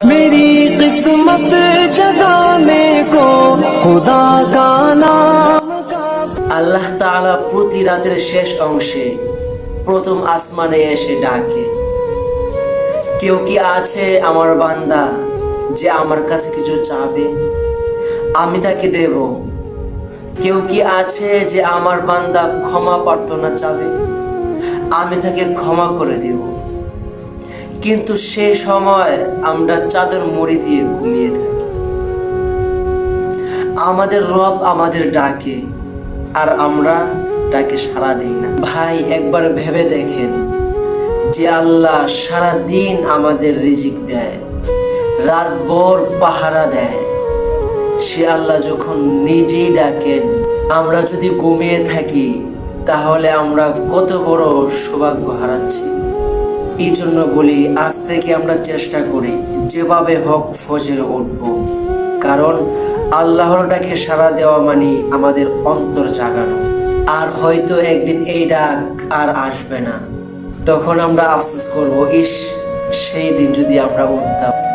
मेरी किस्मत जगाने को खुदा का नाम का আল্লাহ তাআলা প্রতি রাতের শেষ অংশে প্রথম আসমানে এসে ডাকে কেউ কি আছে আমার বান্দা যে আমার কাছে কিছু চাবে আমি তাকে দেব কেউ কি আছে যে আমার বান্দা ক্ষমা প্রার্থনা চাবে আমি তাকে ক্ষমা করে দেব কিন্তু সেই সময় আমরা চাদর মুড়ি দিয়ে ঘুমিয়ে থাকি। আমাদের রব আমাদের ডাকে, আর আমরা ডাকে সারা দিই না। ভাই, একবার ভেবে দেখেন যে আল্লাহ সারা দিন আমাদের রিজিক দেয়, রাত ভর পাহারা দেয়। সে আল্লাহ যখন নিজেই ডাকেন, আমরা যদি ঘুমিয়ে থাকি, তাহলে আমরা কত বড় সৌভাগ্য হারাচ্ছি। এই জন্য বলি, আজ থেকে আমরা চেষ্টা করি যেভাবে হোক ফজরে উঠব। কারণ আল্লাহর ডাকে সাড়া দেওয়া মানে আমাদের অন্তর জাগানো। আর হয়তো একদিন এই ডাক আর আসবে না। তখন আমরা আফসোস করব, ইস, সেই দিন যদি আমরা উঠতাম।